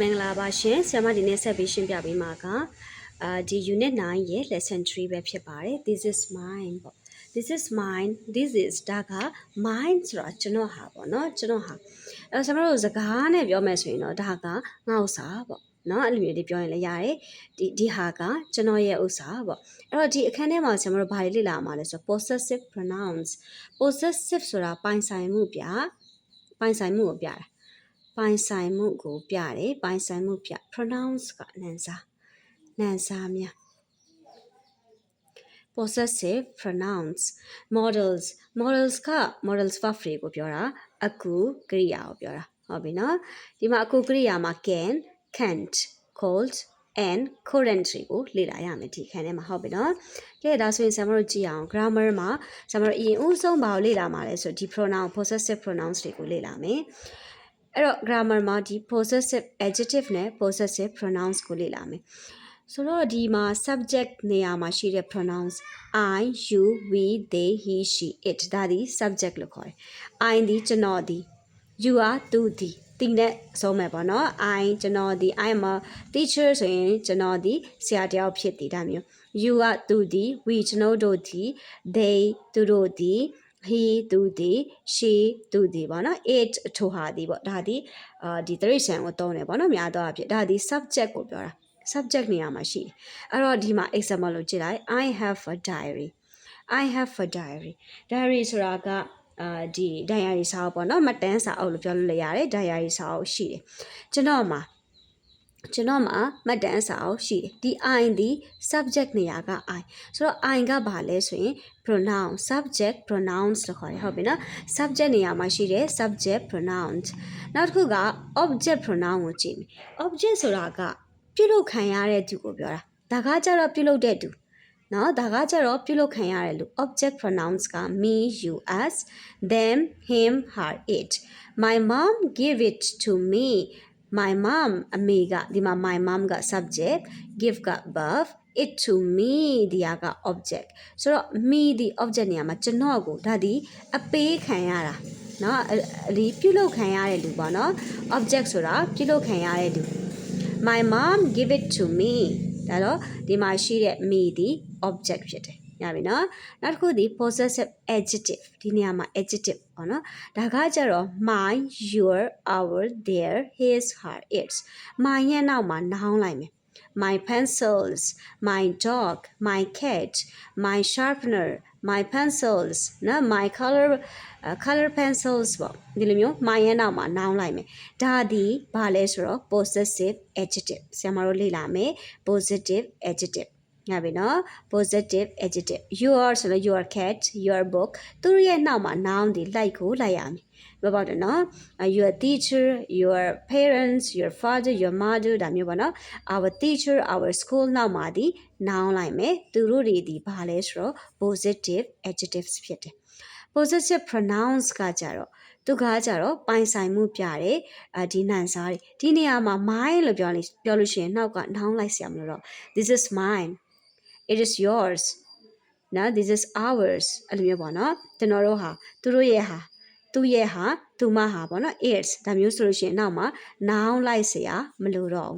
မင်္ဂလာပါရှင်ဆရာမဒီနေ့ဆက်ပြီးရှင်းပြပေးမှာကအာဒီ unit 9ရဲ့ lesson 3ပဲဖြစ်ပါတယ် this is mine ပေါ့ this is mine this is ဒါက mine ဆိုတာကျွန်တော်ဟာပေါ့နော်ကျွန်တော်ဟာအဲတော့ဆရာမတို့စကားနဲ့ပြောမယ်ဆိုရင်တော့ဒါကငါ့ဥစ္စာပေါ့နော်အဲ့လိုမျိုးတွေပြောရင်လည်းရတယ်ဒီဒီဟာကကျွန်တော်ရဲ့ဥစ္စာပေါ့အဲ့တော့ဒီအခန်းထဲမှာဆရာမတို့ဘာတွေလေ့လာမှာလဲဆိုတော့ possessive pronouns possessive ဆိုတာပိုင်ဆိုင်မှုပြပိုင်ဆိုင်မှုကိုပြတာ ပိုင်ဆိုင်မှုကိုပြတယ်ပိုင်ဆိုင်မှုပြ pronounce ကနန်းစားနန်းစားများ possessive pronouns models models က models verb တွေကိုပြောတာအကူကရိယာကိုပြောတာဟုတ်ပြီနော်ဒီမှာအကူကရိယာမှာ can can't cold and current တွေကိုလေ့လာရမယ်ဒီခန်းထဲမှာဟုတ်ပြီနော်ကဲဒါဆိုရင်ဆရာမတို့ကြည့်အောင် grammar မှာဆရာမတို့အရင်ဦးဆုံးဘာကိုလေ့လာမှာလဲဆိုတော့ဒီ pronoun possessive pronouns တွေကိုလေ့လာမယ် အဲ့တော့ grammar မှာဒီ possessive adjective နဲ့ possessive pronouns ကိုလေ့လာမယ်ဆိုတော့ဒီမှာ subject နေရာမှာရှိတဲ့ pronouns I you we they he she it ဒါဒီ subject လို့ခေါ်တယ် I ဒီကျွန်တော်ဒီ you are သူဒီတင်တဲ့ဆုံးမယ်ပေါ့နော် I ကျွန်တော်ဒီ I am a teacher ဆိုရင်ကျွန်တော်ဒီဆရာတယောက်ဖြစ်တည်ဒါမျိုး you are သူဒီ we ကျွန်တော်တို့ဒီ they သူတို့ဒီ he သူဒီ she သူဒီပေါ့နော် it ထိုဟာဒီပေါ့ဒါဒီအာဒီတရိษံကိုသုံးတယ်ပေါ့နော်များတော့အဖြစ်ဒါဒီ subject ကိုပြောတာ subject နေရာမှာရှိတယ်အဲ့တော့ဒီမှာ example လို့ကြည့်လိုက် I have a diary I have a diary diary ဆိုတာကအာဒီ diary စာအုပ်ပေါ့နော်မှတ်တမ်းစာအုပ်လို့ပြောလို့လည်းရတယ် diary စာအုပ်ရှိတယ်ကျွန်တော်မှာ ကျွန်တော်မှာမှတ်တမ်းစာအုပ်ရှိတယ်ဒီ I ဒီ subject နေရာက I ဆိုတော့ I ကဘာလဲဆိုရင် pronoun subject pronouns လို့ခေါ်တယ်ဟုတ်ပြီနော် subject နေရာမှာရှိတယ် subject pronouns နောက်တစ်ခုက object pronoun ကိုကြည့်မယ် object ဆိုတာကပြုလုပ်ခံရတဲ့သူကိုပြောတာဒါကကြတော့ပြုလုပ်တဲ့သူနော်ဒါကကြတော့ပြုလုပ်ခံရတယ်လို့ object pronouns က me you us them him her it my mom give it to me my mom အမေကဒီမှာ my mom က subject give က verb it to me ဒီဟာက object ဆိုတော့ me ဒီ object နေရာမှာကျွန်တော်ကိုဒါဒီအပေးခံရတာเนาะဒီပြုလုပ်ခံရတဲ့လူပေါ့เนาะ object ဆိုတာပြုလုပ်ခံရတဲ့လူ my mom give it to me ဒါတော့ဒီမှာရှိတဲ့ me ဒီ object ဖြစ်တယ် ရပြီနော်နောက်တစ်ခုဒီ possessive adjective ဒီနေရာမှာ adjective ပေါ့နော်ဒါကကြတော့ my your our their his her its my ရဲ့နောက်မှာ noun လိုက်မယ် my pencils my dog my cat my sharpener my pencils နော် my color uh, color pencils ပေါ့ဒီလိုမျိုး my ရဲ့နောက်မှာ noun လိုက်မယ်ဒါဒီဘာလဲဆိုတော့ possessive adjective ဆရာမတို့လေ့လာမယ် positive adjective ငါပြီနော် positive adjective your ဆိုတော့ your cat your book သူတို့ရဲ့နောက်မှာ noun ဒီ like ကိုလိုက်ရမယ်ဘယ်ပေါ့တယ်နော် your teacher your parents your father your mother ဒါမျိုးပေါ့နော် our teacher our school နောက်မှာဒီ noun လိုက်မယ်သူတို့တွေဒီဘာလဲဆိုတော့ positive adjectives ဖြစ်တယ် possessive pronouns ကကြတော့သူကကြတော့ပိုင်ဆိုင်မှုပြတယ်အဒီနန်စားတွေဒီနေရာမှာ mine လို့ပြောလို့ပြောလို့ရှိရင်နောက်က noun လိုက်ဆရာမလို့တော့ this is mine it is yours နော် this is ours အဲ့လိုမျိုးပေါ့နော်ကျွန်တော်တို့ဟာသူတို့ရဲ့ဟာသူ့ရဲ့ဟာသူမဟာပေါ့နော် its ဒါမျိုးဆိုလို့ရှိရင်နောက်မှာ noun လိုက်เสียမလို့တော့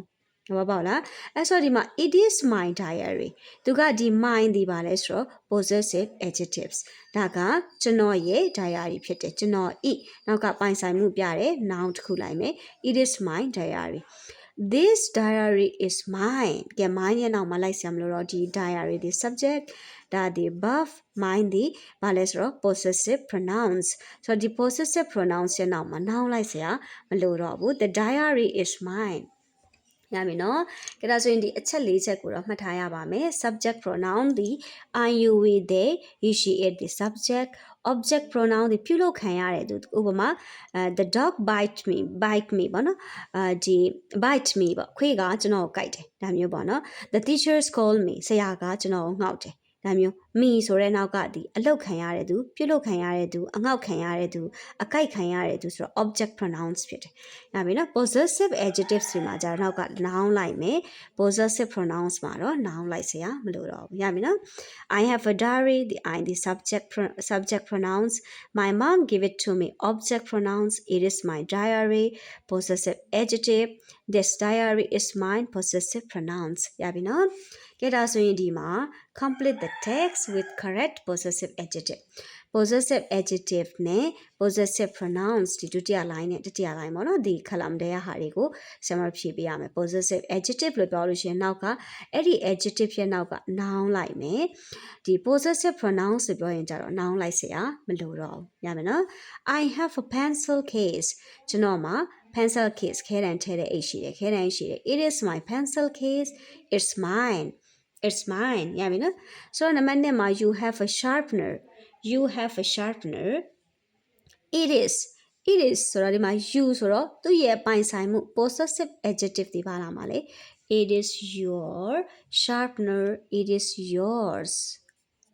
ဘူးဟုတ်ပါပေါ့လားအဲ့ဆိုဒီမှာ it is my diary သူကဒီ mine ဒီပါလဲဆိုတော့ possessive adjectives ဒါကကျွန်တော်ရဲ့ diary ဖြစ်တယ်ကျွန်တော် it နောက်ကပိုင်ဆိုင်မှုပြတယ် noun တစ်ခုလိုက်မယ် it is my diary this diary is mine ကဲ mine ရဲ့နောက်မှာလိုက်ဆရာမလို့တော့ဒီ diary ဒီ subject ဒါဒီ verb mine ဒီဘာလဲဆိုတော့ possessive pronouns ဆိုတော့ဒီ possessive pronouns ရဲ့နောက်မှာ noun လိုက်ဆရာမလို့တော့ဘူး the diary is mine ရပြီနော်။ကြဒါဆိုရင်ဒီအချက်၄ချက်ကိုတော့မှတ်ထားရပါမယ်။ subject pronoun ဒီ I you we they he she it ဒီ subject object pronoun ဒီပြုလုပ်ခံရတဲ့သူဥပမာအဲ the dog bite me bite me ပေါ့နော်။အဲဒီ bite me ပေါ့ခွေးကကျွန်တော်ကိုကြိုက်တယ်ဒါမျိုးပေါ့နော်။ the teachers call me ဆရာကကျွန်တော်ကိုငှောက်တယ်ဒါမျိုး me ဆိုတဲ့နောက်ကဒီအလုတ်ခံရတဲ့သူပြုတ်လုတ်ခံရတဲ့သူအငေါက်ခံရတဲ့သူအကိုက်ခံရတဲ့သူဆိုတော့ object pronoun ဖြစ်တယ်။ဒါပြီနော် possessive adjectives တွေမှာကျတော့နောက်က noun လိုက်မယ် possessive pronouns မှာတော့ noun လိုက်စရာမလိုတော့ဘူး။ရပြီနော် I have a diary the I the subject pro- subject pronouns my mom give it to me object pronouns it is my diary possessive adjective this diary is mine possessive pronouns ရပြီနော်။ကဲဒါဆိုရင်ဒီမှာ complete the text with correct possessive adjective possessive adjective နဲ့ possessive pronouns ဒီဒုတိယ line နဲ့တတိယ line ပေါ့နော်ဒီ column တဲ့ဟာတွေကိုကျွန်တော်ဖြည့်ပေးရမယ် possessive adjective လို့ပြောလို့ရှိရင်နောက်ကအဲ့ဒီ adjective ရဲ့နောက်က noun လိုက်မယ်ဒီ possessive pronouns ဆိုပြောရင်ကြတော့ noun လိုက်စရာမလိုတော့ဘူးရမယ်နော် I have a pencil case ကျွန်တော်မှာ pencil case ခဲတန်ထဲတဲ့အိတ်ရှိတယ်ခဲတန်ရှိတယ် it is my pencil case it's mine it's mine ရပြီနော်ဆိုတော့နံပါတ်1မှာ you have a sharpener you have a sharpener it is it is ဆိုတော့ဒီမှာ you ဆိုတော့သူ့ရဲ့ပိုင်ဆိုင်မှု possessive adjective တွေပါလာမှာလေ it is your sharpener it is yours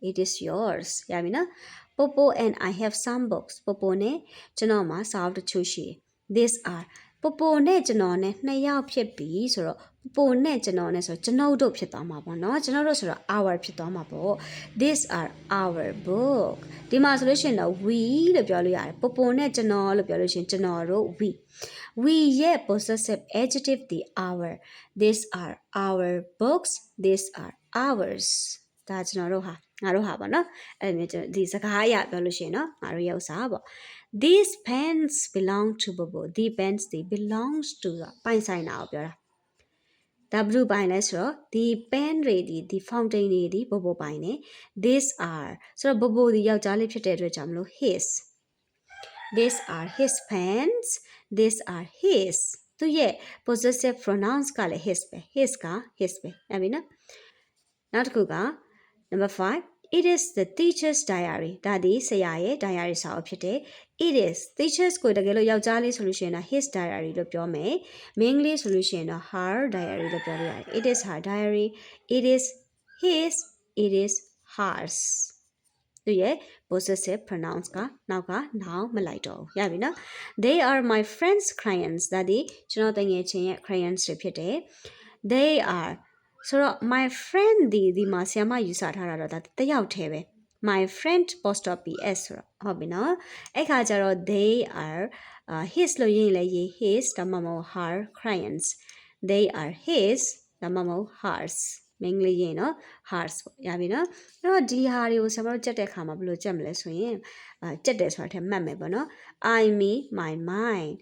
it is yours ရပြီနော် Popo and I have some books Popo နဲ့ကျွန်တော်မှာစာအုပ်တချို့ရှိတယ် these are Popo နဲ့ကျွန်တော်နဲ့နှစ်ယောက်ဖြစ်ပြီဆိုတော့ Popo နဲ့ကျွန်တော်နဲ့ဆိုတော့ကျွန်ုပ်တို့ဖြစ်သွားမှာပေါ့နော်ကျွန်တော်တို့ဆိုတော့ our ဖြစ်သွားမှာပေါ့ these are our book ဒီမှာဆိုလို့ရှိရင်တော့ we လို့ပြောလို့ရတယ် Popo နဲ့ကျွန်တော်လို့ပြောလို့ရှိရင်ကျွန်တော်တို့ we we ရဲ့ possessive adjective ဒီ our these are our books these are ours ဒါကျွန်တော်တို့ဟာငါတို့ဟာပေါ့နော်အဲ့ဒါမျိုးကျွန်တော်ဒီစကားအရပြောလို့ရှိရင်နော်ငါတို့ရဲ့ဥစ္စာပေါ့ these pens belong to bobo the pens they belongs to ကပိုင်ဆိုင်တာကိုပြောတာ W ပိုင်လဲဆိုတော့ the pen တွေဒီ the fountain တွေဒီ bobo ပိုင်နေ these are ဆိုတော့ bobo ဒီယောက်ျားလေးဖြစ်တဲ့အတွက်ကြောင့်မလို့ his these are his pens these are his သူရဲ့ possessive pronouns ကလည်း his ပဲ his က his ပဲအဲ့ပြီနော်နောက် တစ်ခုက number 5 it is the teacher's diary ဒါဒီဆရာရဲ့ diary စာအုပ်ဖြစ်တယ် it is teachers ကိုတကယ်လို့ယောက်ျားလေးဆိုလို့ရှိရင်တော့ his diary လို့ပြောမယ်မိန်းကလေးဆိုလို့ရှိရင်တော့ her diary လို့ပြောလို့ရတယ် it is her diary it is his it is hers သူရဲ့ possessive pronouns ကနောက်က noun မလိုက်တော့ဘူးရပြီနော် they are my friends crayons ဒါဒီကျွန်တော်တငယ်ချင်းရဲ့ crayons တွေဖြစ်တယ် they are ဆိုတော့ my friend ဒီဒီမှာဆီယမယူဆထားတာတော့ဒါတယောက်တည်းပဲ my friend post of ps ဆိုတော့ဟုတ်ပြီနော်အဲ့ခါကျတော့ they are uh, his လို့ရေးရင်လည်းရေး his ဒါမှမဟုတ် her crayons they are his ဒါမှမဟုတ် hers မင်္ဂလိရေးနော် hers ပေါ့ရပြီနော်အဲ့တော့ဒီဟာတွေကိုဆရာမတို့ကြက်တဲ့ခါမှာဘယ်လိုကြက်မလဲဆိုရင်အာကြက်တယ်ဆိုတာထက်မှတ်မယ်ပေါ့နော် i me my mind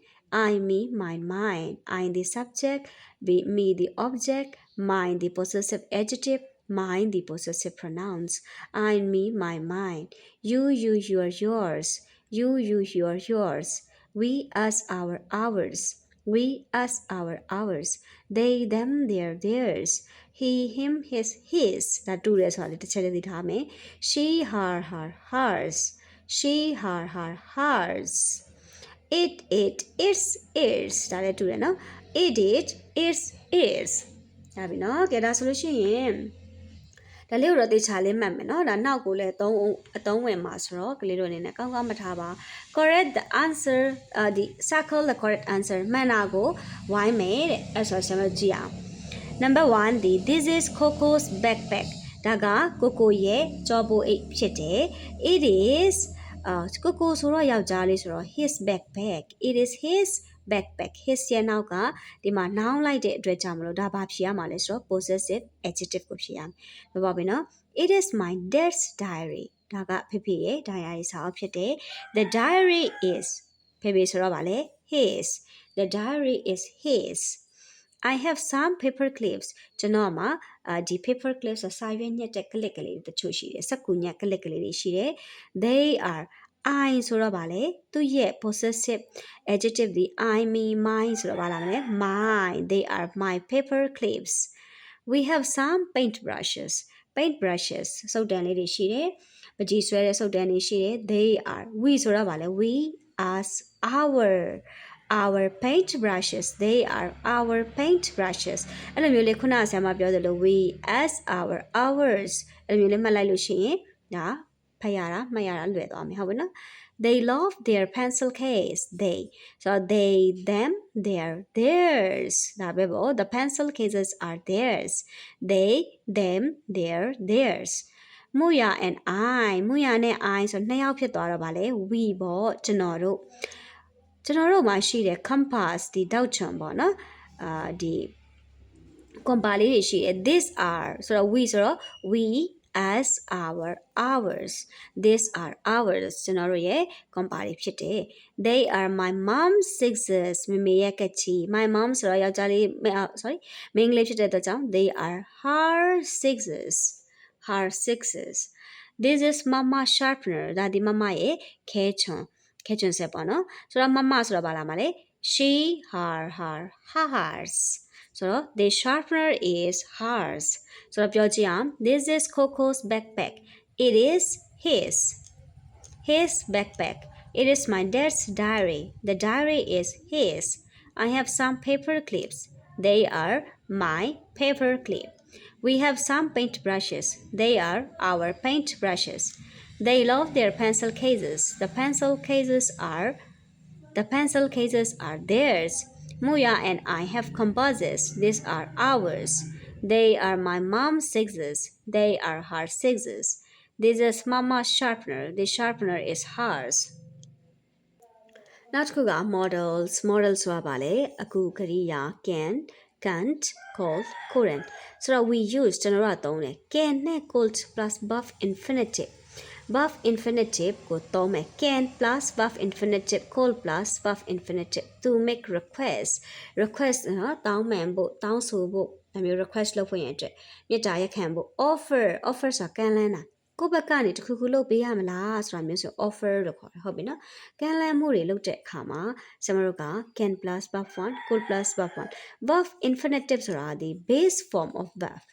i me my mind i the subject be me the object Mind the possessive adjective, mind the possessive pronouns. I, me, my, mind You, you, your, yours. You, you, your, yours. We, us, our, ours. We, us, our, ours. They, them, their, theirs. He, him, his, his. That two days holiday the দিতে হবে। She, her, her, hers. She, her, her, hers. It, it, its, its. to টুরে নাও. It, it, its, its. ဒါပြီနော်ကဲဒါဆိုလို့ရှိရင်ဒါလေးကိုတော့တေချာလေးမှတ်မယ်နော်ဒါနောက်ကိုလည်းအသုံးအသုံးဝင်မှာဆိုတော့ကလေးတို့အနေနဲ့ကောင်းကောင်းမထားပါ correct the answer အာဒီ circle the correct answer မှန်တာကိုဝိုင်းမယ်တဲ့အဲ့ဆိုကျွန်တော်ကြည့်အောင် number 1ဒီ this is coco's backpack ဒါကကိုကိုရဲ့ကြောပိုအိတ်ဖြစ်တယ် it is အာကိုကိုဆိုတော့ယောက်ျားလေးဆိုတော့ his backpack it is his backpack his ရဲ့နောက်ကဒီမှာ noun လိုက်တဲ့အတွက်ကြောင့်မလို့ဒါဘာဖြစ်ရမှာလဲဆိုတော့ possessive adjective ကိုဖြစ်ရမယ်။ဘာပါပဲနော် it is my dad's diary ဒါကဖေဖေရဲ့ diary စာအုပ်ဖြစ်တယ်။ the diary is ဖေဖေဆိုတော့ဗာလေ his the diary is his I have some paper clips ကျွန်တော်မှာအာဒီ paper clips ဆိုစာရွက်ညက်တဲ့ clip ကလေးတွေတချို့ရှိတယ်စက္ကူညက် clip ကလေးတွေရှိတယ် they are I ဆိုတော့ဗာလေသူရဲ့ possessive adjective ဒီ I me mine ဆိုတော့ဗာလာမလဲ mine they are my paper clips we have some paint brushes paint brushes စုပ်တံလေးတွေရှိတယ်ပကြီးဆွဲတဲ့စုပ်တံတွေရှိတယ် they are we ဆိုတော့ဗာလေ we us our our paint brushes they are our paint brushes အဲ့လိုမျိုးလေးခုနဆရာမပြောသလို we as our ours အဲ့လိုမျိုးလေးမှတ်လိုက်လို့ရှိရင်ဒါ ဖတ်ရတာမှတ်ရတာလွယ်သွားမယ်ဟုတ်ပြီနော် they love their pencil case they so they them their theirs ဒါပဲပေါ့ the pencil cases are theirs they them their theirs မူရ and i မူရနဲ့ i ဆိုနှစ်ယောက်ဖြစ်သွားတော့ဗာလေ we ပေါ့ကျွန်တော်တို့ကျွန်တော်တို့မှာရှိတဲ့ compass ဒီတောက်ချံပေါ့နော်အာဒီ compa လေးတွေရှိတယ် these are ဆိုတော့ we ဆိုတော့ we as our hours these are ours ကျွန်တော်တို့ရဲ့ compa တွေဖြစ်တယ် they are my mom's sixes မမေရဲ့ကချီ my mom ဆိုတော့ယောက်ျားလေးမအာ sorry မိန်းကလေးဖြစ်တဲ့အတွက်ကြောင့် they are her sixes her sixes this is mama sharpener ဒါဒီမမရဲ့ခဲချွန်ခဲချွန်ဆက်ပေါ့နော်ဆိုတော့မမဆိုတော့ဘာလာမလဲ she her her hers ဆိုတော့ the sharpener is hers ဆိုတော့ပြောကြည့်အောင် this is coco's backpack it is his his backpack it is my dad's diary the diary is his i have some paper clips they are my paper clip we have some paint brushes they are our paint brushes they love their pencil cases the pencil cases are the pencil cases are theirs. Muya and I have compasses. These are ours. They are my mom's sixes. They are her sixes. This is mama's sharpener. The sharpener is hers. နောက်တစ်ခုက models model ဆိုတာဗာလေအခုကရိယာ can can't called current ဆိုတော့ we use ကျွန်တော်တို့ကသုံးတယ် can နဲ့ could plus buff infinitive buff infinitive ကိုသုံးမယ် can plus buff infinitive call plus buff infinitive to make request request နော်တောင်းပန်ဖို့တောင်းဆိုဖို့ဒါမျိုး request လုပ်ဖို့ရန်အတွက်မေတ္တာရက်ခံဖို့ offer offer ဆိုတာကမ်းလှမ်းတာကိုယ့်ဘက်ကနေတခုခုလုပ်ပေးရမလားဆိုတာမျိုးဆို offer လို့ခေါ်တယ်ဟုတ်ပြီနော်ကမ်းလှမ်းမှုတွေလုပ်တဲ့အခါမှာကျွန်တော်တို့က can plus buff 1 could plus buff 1 buff infinitive ဆိုတာဒီ base form of verb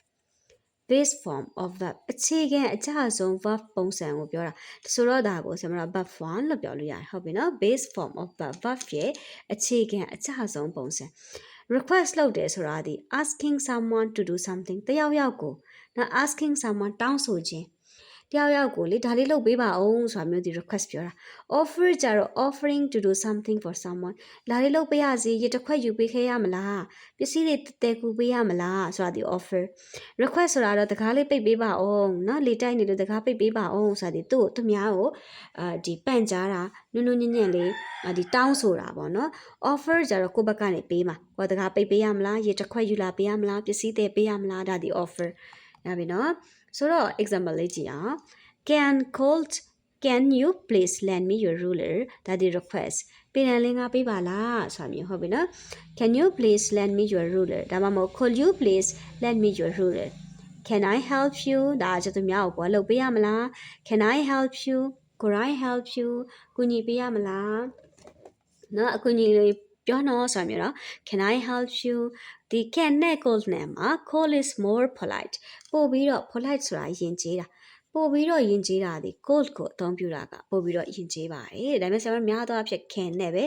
base form of verb အခြေခံအကျဆုံး verb ပုံစံကိုပြောတာဆိုတော့ဒါကိုကျွန်တော် verb 1လို့ပြောလို့ရတယ်ဟုတ်ပြီနော် base form of verb verb ရဲ့အခြေခံအကျဆုံးပုံစံ request လုပ်တယ်ဆိုတာဒီ asking someone to do something တယောက်ယောက်ကိုနော် asking someone တောင်းဆိုခြင်း တယောက်ယောက်ကိုလေဒါလေးလုပ်ပေးပါအောင်ဆိုတာမျိုးဒီ request ပြောတာ offer ကြတော့ offering to do something for someone လာလေးလုပ်ပေးရစီရတစ်ခွက်ယူပေးခဲ့ရမလားပစ္စည်းတွေတဲကူပေးရမလားဆိုတာဒီ offer request ဆိုတာတော့တကားလေးပိတ်ပေးပါအောင်နော်လေတိုက်နေလို့တကားပိတ်ပေးပါအောင်ဆိုတာဒီသူ့ကိုသူများကိုအာဒီပန့်ကြားတာနုနုညံ့ညံ့လေးဒီတောင်းဆိုတာပေါ့နော် offer ကြတော့ကိုယ့်ဘက်ကနေပေးမှာဟောတကားပိတ်ပေးရမလားရတစ်ခွက်ယူလာပေးရမလားပစ္စည်းတွေပေးရမလားဒါဒီ offer ဒါပဲနော် ဆိုတော့ example လေးကြည့်အောင် can called can you please lend me your ruler ဒါဒီ request ပြည်နယ်လင်းကပေးပါလားဆိုတာမျိုးဟုတ်ပြီနော် can you please lend me your ruler ဒါမှမဟုတ် could you please lend me your ruler can i help you ဒါကျသူများကိုဘောလုပ်ပေးရမလား can i help you could i help you ကူညီပေးရမလားနော်အကူညီ လေးပြောတော့ဆိုတာမျိုးနော် can i help you ဒီ can နဲ့ call နဲ့မှာ call is more polite ပို့ပြီးတော့ polite ဆိုတာယဉ်ကျေးတာ ပို့ပြီးတော့ယဉ်ကျေးတာဒီ code ကိုအသုံးပြုတာကပို့ပြီးတော့ယဉ်ကျေးပါတယ်ဒါပေမဲ့ဆရာမများသောအဖြစ် can နဲ့ပဲ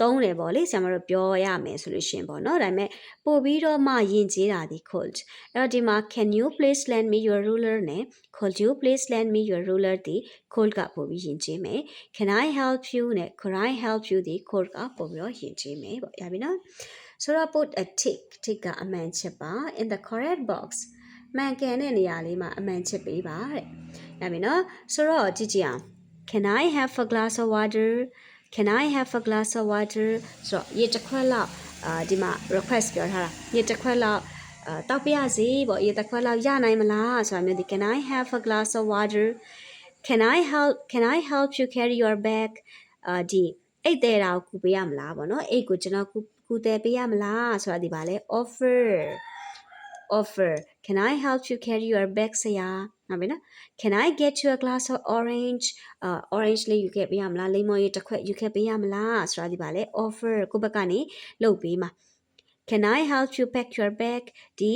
သုံးတယ်ပေါ့လေဆရာမတို့ပြောရမယ်ဆိုလို့ရှင်ပေါ့နော်ဒါပေမဲ့ပို့ပြီးတော့မှယဉ်ကျေးတာဒီ code အဲ့တော့ဒီမှာ can you please lend me your ruler နဲ့ could you please lend me your ruler ဒီ code ကပို့ပြီးယဉ်ကျေးမယ် can i help you နဲ့ could i help you ဒီ code ကပို့ပြီးတော့ယဉ်ကျေးမယ်ပေါ့ရပြီနော် so I put a tick tick ကအမှန်ချစ်ပါ in the correct box မှန်ကန်တဲ့နေရာလေးမှာအမှန်ချစ်ပေးပါတဲ့။ဒါပြီနော်။ဆိုတော့ကြည့်ကြည့်အောင် Can I have a glass of water? Can I have a glass of water? ဆိုတော့ရေတစ်ခွက်လောက်အာဒီမှာ request ပြောထားတာရေတစ်ခွက်လောက်အာတောက်ပြရစီပေါ့ရေတစ်ခွက်လောက်ရနိုင်မလားဆိုတာမျိုးဒီ Can I have a glass of water? Can I help Can I help you carry your bag? အာဒီအိတ်သေးတာကိုကူပေးရမလားပေါ့နော်အိတ်ကိုကျွန်တော်ကူကူသေးပေးရမလားဆိုတာဒီပါလေ offer offer can i help you carry your bag ဆရာဟုတ်ပြီနော် can i get you a glass of orange uh orange လေးယူခဲ့ပေးရမလားလိမ္မော်ရည်တစ်ခွက်ယူခဲ့ပေးရမလားဆိုတာဒီပါလေ offer ကိုယ့်ဘက်ကနေလုပ်ပေးမှာ can i help you pack your bag ဒီ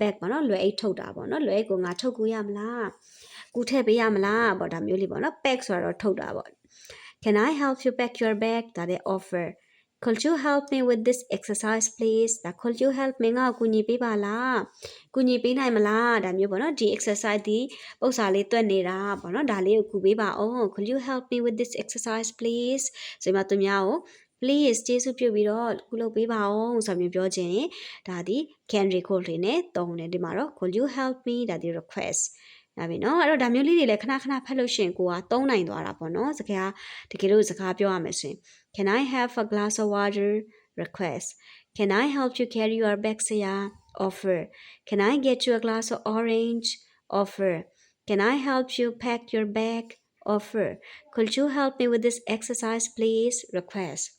bag ပေါ့နော်လွယ်အိတ်ထုတ်တာပေါ့နော်လွယ်အိတ်ကိုငါထုတ်ကူရမလားကူထည့်ပေးရမလားပေါ့ဒါမျိုးလေးပေါ့နော် pack ဆိုတော့ထုတ်တာပေါ့ can i help you pack your bag ဒါတဲ့ offer could you help me with this exercise please ဒါ could you help me ငါ့ကိုကူညီပေးပါလားကူညီပေးနိုင်မလားဒါမျိုးပေါ့နော်ဒီ exercise ဒီပုံစံလေးတွက်နေတာပေါ့နော်ဒါလေးကိုကူပေးပါအောင် could you help me with this exercise please ဆိုမှသူများကို please ကျေးဇူးပြုပြီးတော့ကုလုပ်ပေးပါအောင်ဆိုမျိုးပြောခြင်းဒါဒီ can record လေးနဲ့တုံးတယ်ဒီမှာတော့ could you help me ဒါဒီ request ဒါပြီနော်အဲ့တော့ဒါမျိုးလေးတွေလည်းခဏခဏဖတ်လို့ရှိရင်ကိုကသုံးနိုင်သွားတာပေါ့နော်စကားတကယ်လို့စကားပြောရမယ်ဆိုရင် Can I have a glass of water? Request. Can I help you carry your bag, Offer. Can I get you a glass of orange? Offer. Can I help you pack your bag? Offer. Could you help me with this exercise, please? Request.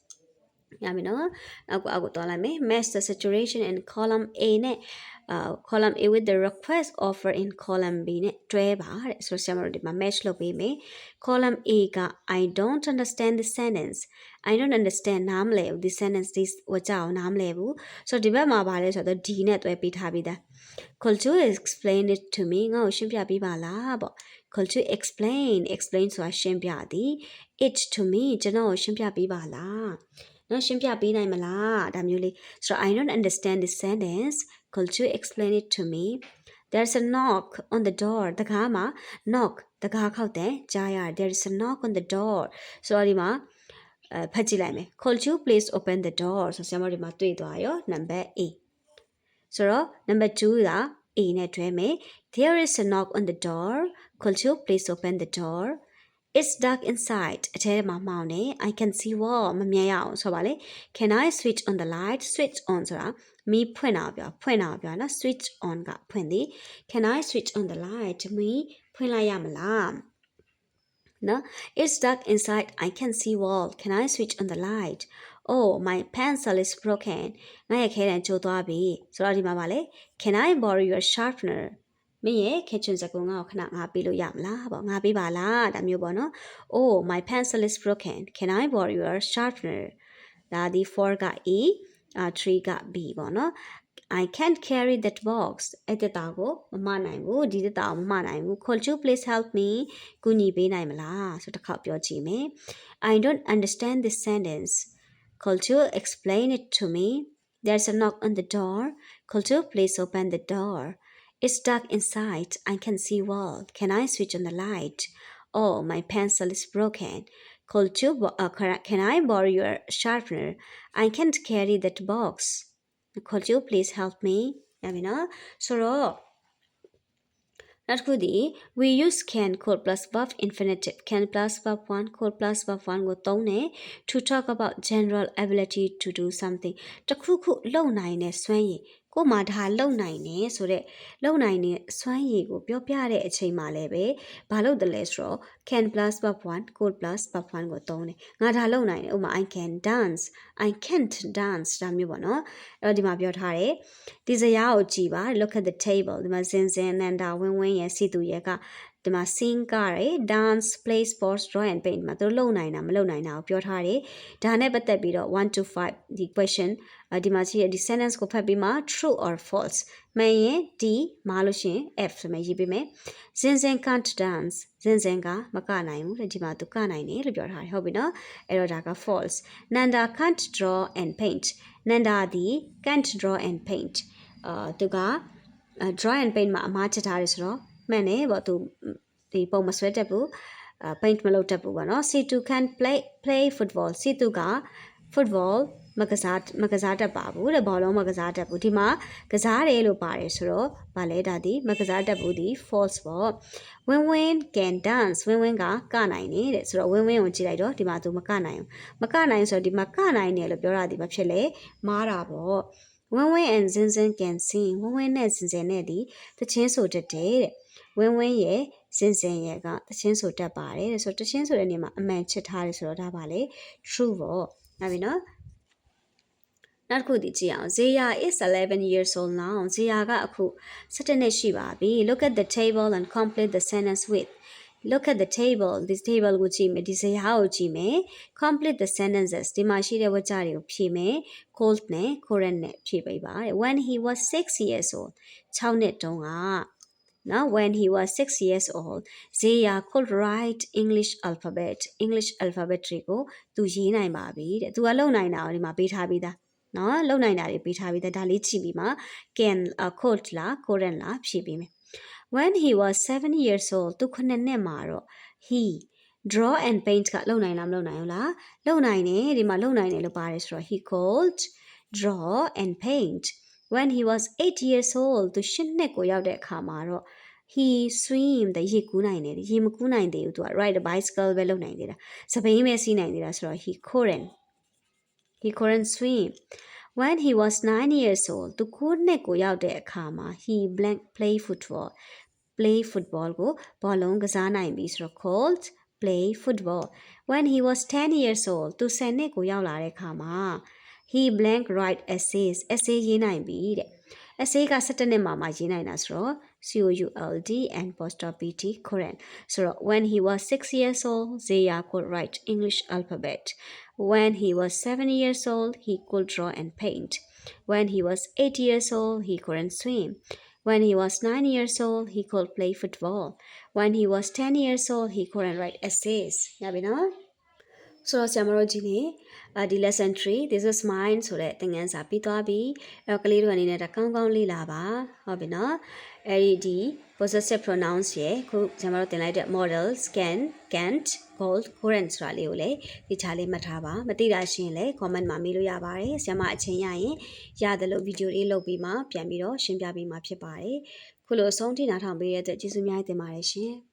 I ako ako to alame. Match the situation in column A. uh column A with the request offer in column B နဲ့တွဲပါတဲ့ဆိုတော့ဆရာမတို့ဒီမှာ match လုပ်ပေးမယ် column A က I don't understand the sentence I don't understand နားမလဲဘူးဒီ sentence ဒီဝကြအောင်နားမလဲဘူးဆိုတော့ဒီဘက်မှာပါလဲဆိုတော့ D နဲ့တွဲပေးထားပြီးသား Could you explain it to me ငါ့ကိုရှင်းပြပေးပါလားပေါ့ Could you explain explain ဆိုတာရှင်းပြသည် it to me ကျွန်တော်ကိုရှင်းပြပေးပါလားနော်ရှင်းပြပေးနိုင်မလားဒါမျိုးလေးဆိုတော့ I don't understand this sentence could you explain it to me there's a knock on the door တကားမှာ knock တကားခောက်တယ်ကြားရ there is a knock on the door ဆိုတော့ဒီမှာအဲဖတ်ကြည့်လိုက်မယ် could you please open the door ဆိုဆရာမဒီမှာတွေ့သွားရော number 8ဆိုတော့ number 2က A နဲ့တွဲမယ် there is a knock on the door could you please open the door It's dark inside အထဲမှာမှောင်နေ I can see wall မမြင်ရအောင်ဆိုပါလေ Can I switch on the light switch on ဆိုတာ မီးဖွင့်တာပြောဖွင့်တာပြောနော် switch on ကဖွင့်သည် Can I switch on the light မီးဖွင့်လိုက်ရမလားနော် It's dark inside I can see wall Can I switch on the light Oh my pencil is broken ငါရဲ့ခဲတံကျိုးသွားပြီဆိုတော့ဒီမှာပါလေ Can I borrow your sharpener မင်းရဲ့ခေချွန်စကုံငါ့ကိုခဏငါပေးလို့ရမလားပေါ့ငါပေးပါလားဒါမျိုးပေါ့နော် Oh my pencil is broken can I borrow your sharpener ဒါဒီ4က E အာ3က B ပေါ့နော် I can't carry that box အဲ့တတာကိုမမနိုင်ဘူးဒီတတာကိုမမနိုင်ဘူး Could you please help me ကူညီပေးနိုင်မလားဆိုတစ်ခေါက်ပြောကြည့်မယ် I don't understand this sentence Could you explain it to me There's a knock on the door Could you please open the door It's dark inside. I can see wall. Can I switch on the light? Oh, my pencil is broken. Could you, bo- uh, cor- can I borrow your sharpener? I can't carry that box. Could you please help me? ရပြီနော်ဆိုတော့နောက်တစ်ခုဒီ we use can code plus verb infinitive can plus verb 1 code plus verb 1ကိုသုံးတယ် to talk about general ability to do something တစ်ခုခု လုပ်နိုင်တဲ့စွမ်းရည်ကိုမှဒါလုံနိုင်နေဆိုတော့လုံနိုင်တဲ့စွမ်းရည်ကိုပြောပြတဲ့အချိန်မှလည်းပဲဘာလို့တလဲဆိုတော့ can plus verb 1 code plus verb 1ကိုသုံးတယ်ငါဒါလုံနိုင်တယ်ဥပမာ I can dance I can't dance ဒါမျိုးပေါ့နော်အဲ့တော့ဒီမှာပြောထားတယ်ဒီစရာကိုကြည်ပါ look at the table ဒီမှာဇင်ဇင်နန္ဒာဝင်းဝင်းရဲ့စီသူရဲ့က ဒီမှာ sing ကရယ် dance play sports draw and paint မှာသူတို့လုံနိုင်တာမလုံနိုင်တာကိုပြောထားတယ်ဒါနဲ့ပတ်သက်ပြီးတော့1 to 5ဒီ question ဒီမှာရှိတဲ့ဒီ sentence ကိုဖတ်ပြီးမှ true or false မှန်ရင် D မှာလို့ရှိရင် F ဆိုမှရေးပေးမယ်ဇင်ဇင် can't dance ဇင်ဇင်ကမကနိုင်ဘူးတဲ့ဒီမှာသူကနိုင်တယ်လို့ပြောထားတယ်ဟုတ်ပြီနော်အဲ့တော့ဒါက false Nanda can't draw and paint Nanda ဒီ can't draw and paint အာသူက draw and paint မှာအမားချက်ထားတယ်ဆိုတော့ မှန်တယ်ပေါ့သူဒီပုံမဆွဲတတ်ဘူးအာ paint မလုပ်တတ်ဘူးပေါ့နော် C2 can play play football C2 က football မကစားမကစားတတ်ပါဘူးတဲ့ဘောလုံးမကစားတတ်ဘူးဒီမှာကစားတယ်လို့ပါတယ်ဆိုတော့ဗာလဲဒါဒီမကစားတတ်ဘူးဒီ false ပေါ့ win win can dance win win ကကနိုင်နေတဲ့ဆိုတော့ win win ကိုကြည့်လိုက်တော့ဒီမှာသူမကနိုင်ဘူးမကနိုင်ဆိုတော့ဒီမှာကနိုင်တယ်လို့ပြောတာဒီမှာဖြစ်လေမားတာပေါ့ win win and zin zin can sing win win နဲ့ zin zin နဲ့ဒီတချင်းဆိုတတ်တယ်တဲ့ win win ရဲ့ zin zin ရဲ့ကတချင်းဆိုတတ်ပါတယ်တဲ့ဆိုတော့တချင်းဆိုတဲ့နေရာမှာအမှန်ချစ်ထားတယ်ဆိုတော့ဒါပါလေ true ပေါ့ဟုတ်ပြီနော်နောက်တစ်ခုဒီကြည့်အောင် Zia is 11 years old now Zia ကအခု17နှစ်ရှိပါပြီ Look at the table and complete the sentence with Look at the table this table ကိုကြည့်မယ်ဒီဇယားကိုကြည့်မယ် complete the sentences ဒီမှာရှိတဲ့ဝါကြတွေကိုဖြည့်မယ် cold နဲ့ current နဲ့ဖြည့်ပေးပါတဲ့ when he was 6 years old 6နှစ်တုန်းက နော် when he was 6 years old Zaya could write English alphabet English alphabet တွေကိုသူရေးနိုင်ပါပြီတဲ့သူကလုံနိုင်တာကိုဒီမှာပေးထားပြီးသားနော်လုံနိုင်တာတွေပေးထားပြီးသားဒါလေးကြည့်ပြီးမှ can uh, could လား couldn't လားဖြည့်ပေးမယ် when he was 7 years old သူခုနှစ်နှစ်မှာတော့ he draw and paint ကလုံနိုင်လားမလုံနိုင်ဘူးလားလုံနိုင်တယ်ဒီမှာလုံနိုင်တယ်လို့ပါတယ်ဆိုတော့ he could draw and paint when he was 8 years old သူ၈နှစ်ကိုရောက်တဲ့အခါမှာတော့ he swim တဲ့ရေကူးနိုင်တယ်ရေမကူးနိုင်သေးဘူးသူက ride a bicycle ပဲလုပ်နိုင်သေးတာစပိန်ပဲစီးနိုင်သေးတာဆိုတော့ he couldn't he couldn't swim when he was 9 years old သူ9နှစ်ကိုရောက်တဲ့အခါမှာ he blank play football play football ကိုဘောလုံးကစားနိုင်ပြီဆိုတော့ called play football when he was 10 years old သူ10နှစ်ကိုရောက်လာတဲ့အခါမှာ he blank write essays essay ရေးနိုင်ပြီတဲ့ essay က17နှစ်မှာမှရေးနိုင်တာဆိုတော့ COULD and apostrophe current ဆိုတော့ when he was 6 years old Zaya could write English alphabet when he was 7 years old he could draw and paint when he was 8 years old he couldn't swim when he was 9 years old he could play football when he was 10 years old he couldn't write essays ရပြီနော် ဆိုတော့ဆရာမတို့ကြီးနေအာဒီ lesson 3 this is mine ဆိုတဲ့သင်ခန်းစာပြီးသွားပြီအဲ့တော့ကလေးတို့အနေနဲ့ဒါကောင်းကောင်းလေ့လာပါဟုတ်ပြီနော်အဲ့ဒီဒီ possessive pronouns ရဲ့ခုဆရာမတို့သင်လိုက်တဲ့ model scan can't hold current ဆိုတာလေးကိုလည်းဒီချာလေးမှတ်ထားပါမသိတာရှရင်လည်း comment မှာမေးလို့ရပါတယ်ဆရာမအချိန်ရရင်ရတယ်လို့ video လေးလုပ်ပြီးမှပြန်ပြီးတော့ရှင်းပြပေးမှာဖြစ်ပါတယ်ခုလိုအဆုံးထိနားထောင်ပေးတဲ့အတွက်ကျေးဇူးများတင်ပါတယ်ရှင်